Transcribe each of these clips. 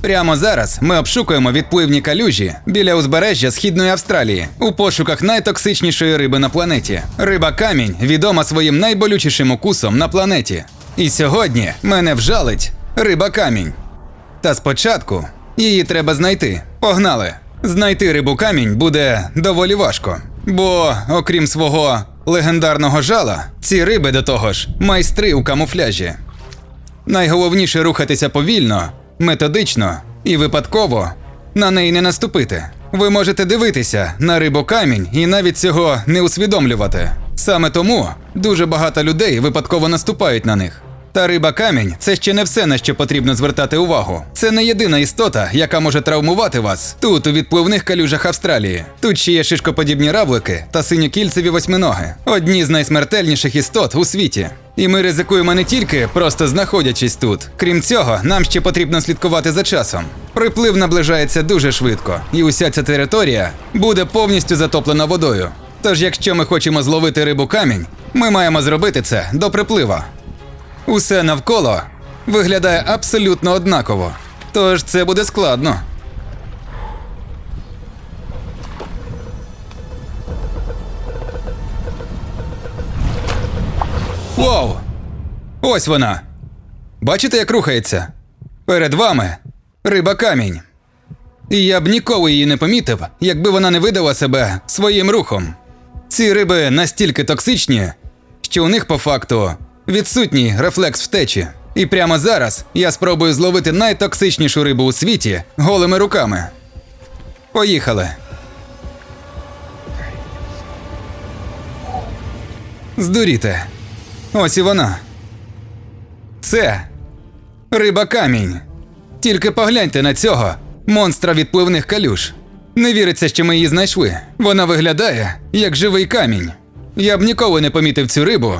Прямо зараз ми обшукуємо відпливні калюжі біля узбережжя Східної Австралії у пошуках найтоксичнішої риби на планеті. Риба камінь відома своїм найболючішим укусом на планеті. І сьогодні мене вжалить риба камінь. Та спочатку її треба знайти. Погнали! Знайти рибу камінь буде доволі важко. Бо, окрім свого легендарного жала, ці риби до того ж майстри у камуфляжі. Найголовніше рухатися повільно, методично і випадково на неї не наступити. Ви можете дивитися на рибу камінь і навіть цього не усвідомлювати. Саме тому дуже багато людей випадково наступають на них. Та риба камінь це ще не все, на що потрібно звертати увагу. Це не єдина істота, яка може травмувати вас тут, у відпливних калюжах Австралії. Тут ще є шишкоподібні равлики та синьокільцеві восьминоги одні з найсмертельніших істот у світі. І ми ризикуємо не тільки просто знаходячись тут. Крім цього, нам ще потрібно слідкувати за часом. Приплив наближається дуже швидко, і уся ця територія буде повністю затоплена водою. Тож, якщо ми хочемо зловити рибу камінь, ми маємо зробити це до приплива. Усе навколо виглядає абсолютно однаково. Тож це буде складно. Воу! Ось вона. Бачите, як рухається? Перед вами риба камінь. І я б ніколи її не помітив, якби вона не видала себе своїм рухом. Ці риби настільки токсичні, що у них по факту відсутній рефлекс втечі. І прямо зараз я спробую зловити найтоксичнішу рибу у світі голими руками. Поїхали. Здуріте. Ось і вона. Це риба камінь. Тільки погляньте на цього монстра відпливних калюж. Не віриться, що ми її знайшли. Вона виглядає як живий камінь. Я б ніколи не помітив цю рибу,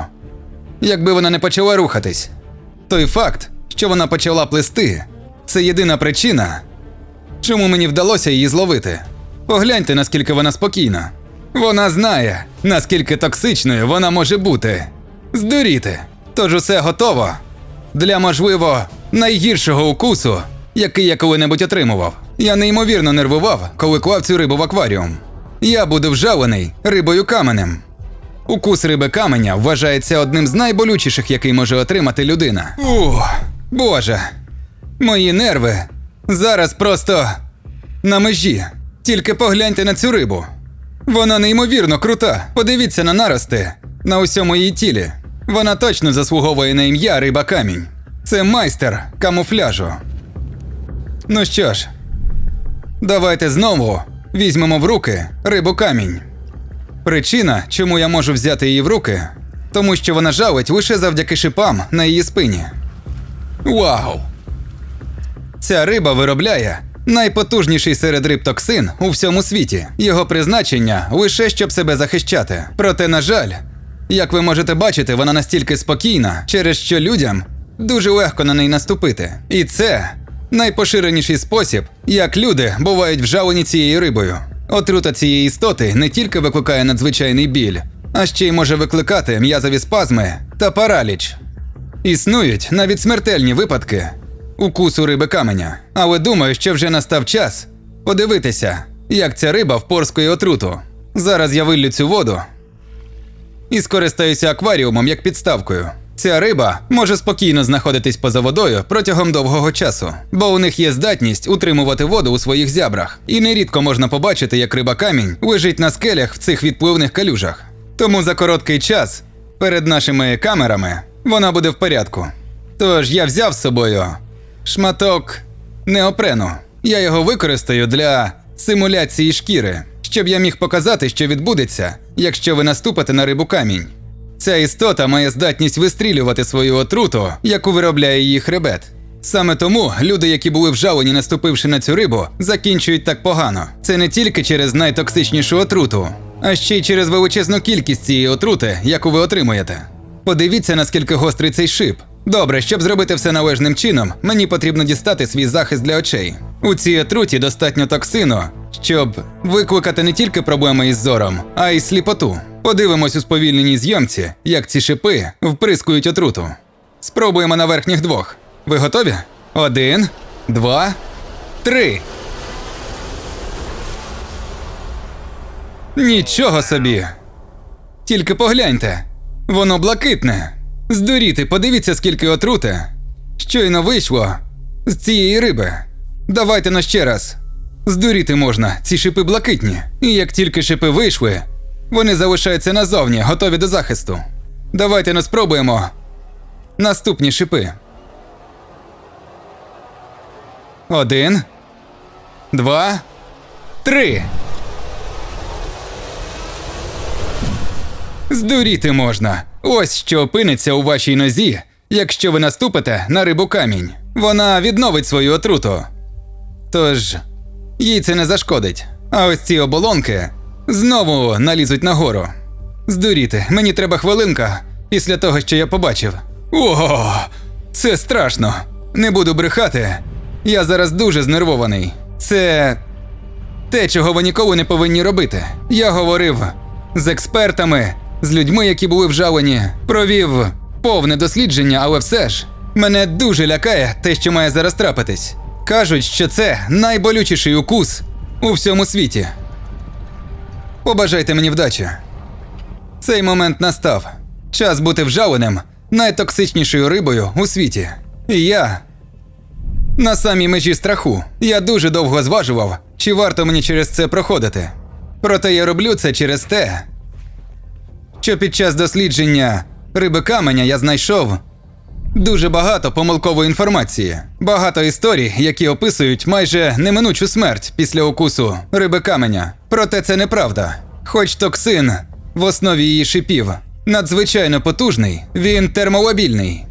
якби вона не почала рухатись. Той факт, що вона почала плисти, це єдина причина, чому мені вдалося її зловити. Погляньте, наскільки вона спокійна. Вона знає, наскільки токсичною вона може бути. Здуріти. Тож усе готово для, можливо, найгіршого укусу, який я коли-небудь отримував. Я неймовірно нервував, коли клав цю рибу в акваріум. Я буду вжалений рибою каменем. Укус риби каменя вважається одним з найболючіших, який може отримати людина. Ух, боже, мої нерви зараз просто на межі. Тільки погляньте на цю рибу. Вона неймовірно крута. Подивіться на нарости на усьому її тілі. Вона точно заслуговує на ім'я риба камінь. Це майстер камуфляжу. Ну що ж, давайте знову візьмемо в руки рибу камінь. Причина, чому я можу взяти її в руки, тому що вона жалить лише завдяки шипам на її спині. Вау! Ця риба виробляє найпотужніший серед риб токсин у всьому світі. Його призначення лише щоб себе захищати. Проте, на жаль, як ви можете бачити, вона настільки спокійна, через що людям дуже легко на неї наступити. І це найпоширеніший спосіб, як люди бувають вжалені цією рибою. Отрута цієї істоти не тільки викликає надзвичайний біль, а ще й може викликати м'язові спазми та параліч. Існують навіть смертельні випадки укусу риби каменя. Але думаю, що вже настав час подивитися, як ця риба впорскує отруту. Зараз я виллю цю воду і скористаюся акваріумом як підставкою. Ця риба може спокійно знаходитись поза водою протягом довгого часу, бо у них є здатність утримувати воду у своїх зябрах, і нерідко можна побачити, як риба камінь лежить на скелях в цих відпливних калюжах. Тому за короткий час перед нашими камерами вона буде в порядку. Тож я взяв з собою шматок неопрену. Я його використаю для симуляції шкіри, щоб я міг показати, що відбудеться, якщо ви наступите на рибу камінь. Ця істота має здатність вистрілювати свою отруту, яку виробляє її хребет. Саме тому люди, які були вжалені, наступивши на цю рибу, закінчують так погано. Це не тільки через найтоксичнішу отруту, а ще й через величезну кількість цієї отрути, яку ви отримуєте. Подивіться, наскільки гострий цей шип. Добре, щоб зробити все належним чином, мені потрібно дістати свій захист для очей. У цій отруті достатньо токсину, щоб викликати не тільки проблеми із зором, а й сліпоту. Подивимось у сповільненій зйомці, як ці шипи вприскують отруту. Спробуємо на верхніх двох. Ви готові? Один, два, три. Нічого собі. Тільки погляньте. Воно блакитне. Здуріти, подивіться, скільки отрути. Щойно вийшло з цієї риби. Давайте на ще раз. Здуріти можна, ці шипи блакитні. І як тільки шипи вийшли, вони залишаються назовні, готові до захисту. Давайте не спробуємо. Наступні шипи. Один. Два. Три. Здуріти можна. Ось що опиниться у вашій нозі, якщо ви наступите на рибу камінь. Вона відновить свою отруту. Тож, їй це не зашкодить. А ось ці оболонки знову налізуть нагору. Здуріти, мені треба хвилинка після того, що я побачив. Ого, це страшно. Не буду брехати. Я зараз дуже знервований. Це те, чого ви ніколи не повинні робити. Я говорив з експертами, з людьми, які були вжалені, провів повне дослідження, але все ж мене дуже лякає те, що має зараз трапитись. Кажуть, що це найболючіший укус у всьому світі. Побажайте мені вдачі. Цей момент настав. Час бути вжаленим найтоксичнішою рибою у світі. І я на самій межі страху. Я дуже довго зважував, чи варто мені через це проходити. Проте я роблю це через те, що під час дослідження риби каменя я знайшов дуже багато помилкової інформації, багато історій, які описують майже неминучу смерть після укусу риби каменя. Проте це неправда. Хоч токсин в основі її шипів надзвичайно потужний, він термолабільний.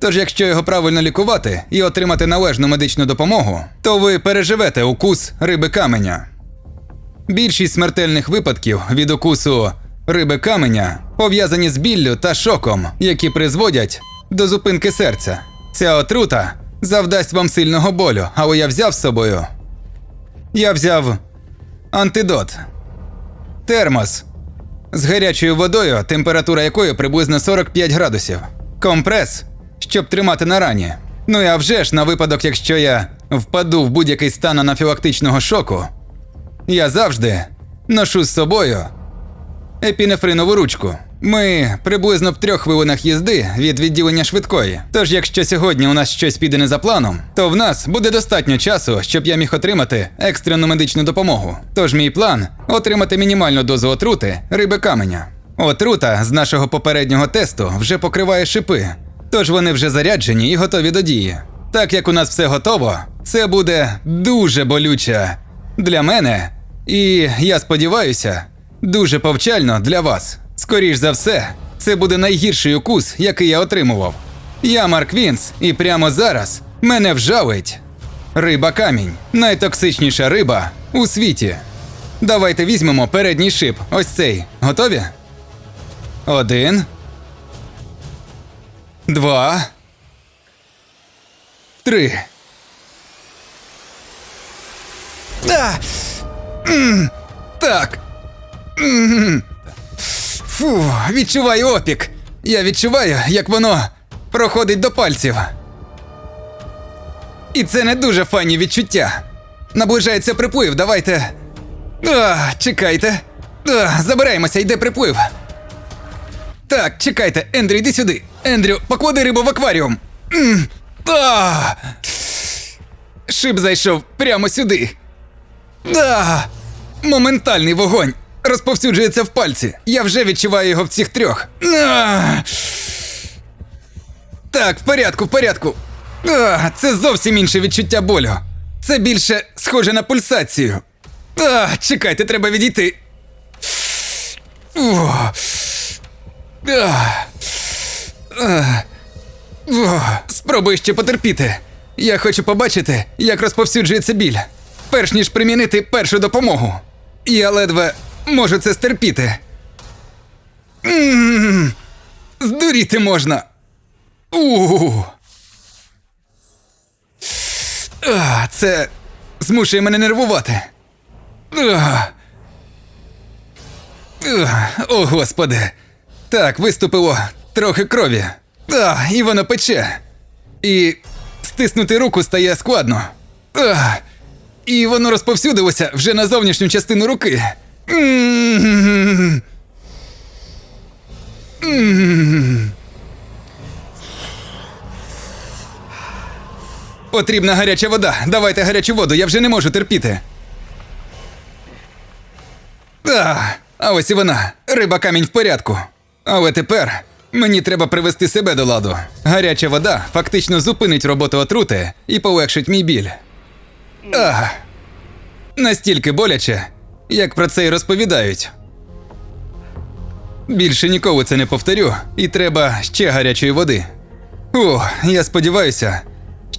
Тож, якщо його правильно лікувати і отримати належну медичну допомогу, то ви переживете укус риби каменя. Більшість смертельних випадків від укусу риби каменя пов'язані з біллю та шоком, які призводять до зупинки серця. Ця отрута завдасть вам сильного болю, але я взяв з собою. Я взяв антидот, термос з гарячою водою, температура якої приблизно 45 градусів, компрес, щоб тримати на рані. Ну і а вже ж на випадок, якщо я впаду в будь-який стан анафілактичного шоку, я завжди ношу з собою епінефринову ручку. Ми приблизно в трьох хвилинах їзди від відділення швидкої. Тож, якщо сьогодні у нас щось піде не за планом, то в нас буде достатньо часу, щоб я міг отримати екстрену медичну допомогу. Тож мій план отримати мінімальну дозу отрути риби каменя. Отрута з нашого попереднього тесту вже покриває шипи, тож вони вже заряджені і готові до дії. Так як у нас все готово, це буде дуже болюче для мене, і я сподіваюся, дуже повчально для вас. Скоріш за все, це буде найгірший укус, який я отримував. Я Марк Вінс, і прямо зараз мене вжалить. Риба камінь найтоксичніша риба у світі. Давайте візьмемо передній шип. Ось цей. Готові? Один. Два. Три. А! Так. Фу, відчуваю опік. Я відчуваю, як воно проходить до пальців. І це не дуже файні відчуття. Наближається приплив, давайте. А, чекайте. А, забираємося, йде приплив. Так, чекайте, Ендрю, йди сюди. Ендрю, поклади рибу в акваріум. А! Шип зайшов прямо сюди. Да! Моментальний вогонь розповсюджується в пальці. Я вже відчуваю його в цих трьох. Так, в порядку, в порядку. Це зовсім інше відчуття болю. Це більше схоже на пульсацію. Чекайте, треба відійти. Спробуй ще потерпіти. Я хочу побачити, як розповсюджується біль, перш ніж примінити першу допомогу. Я ледве можу це стерпіти. Здуріти можна. У. Це змушує мене нервувати. О, господи. Так, виступило трохи крові. А, і воно пече. І стиснути руку стає складно. А, і воно розповсюдилося вже на зовнішню частину руки. Потрібна гаряча вода. Давайте гарячу воду, я вже не можу терпіти. А, а ось і вона. Риба камінь в порядку. Але тепер мені треба привести себе до ладу. Гаряча вода фактично зупинить роботу отрути і полегшить мій біль. А, настільки боляче, як про це й розповідають. Більше ніколи це не повторю, і треба ще гарячої води. О, я сподіваюся,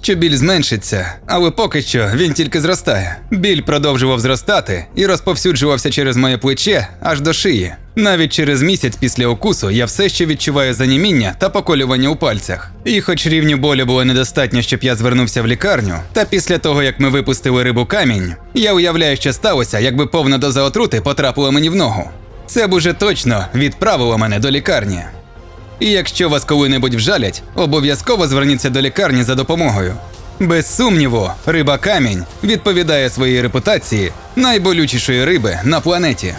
що біль зменшиться, але поки що він тільки зростає. Біль продовжував зростати і розповсюджувався через моє плече аж до шиї. Навіть через місяць після укусу я все ще відчуваю заніміння та поколювання у пальцях. І хоч рівню болю було недостатньо, щоб я звернувся в лікарню, та після того як ми випустили рибу камінь, я уявляю, що сталося, якби повна доза отрути потрапила мені в ногу. Це б уже точно відправило мене до лікарні. І якщо вас коли-небудь вжалять, обов'язково зверніться до лікарні за допомогою. Без сумніву, риба камінь відповідає своїй репутації найболючішої риби на планеті.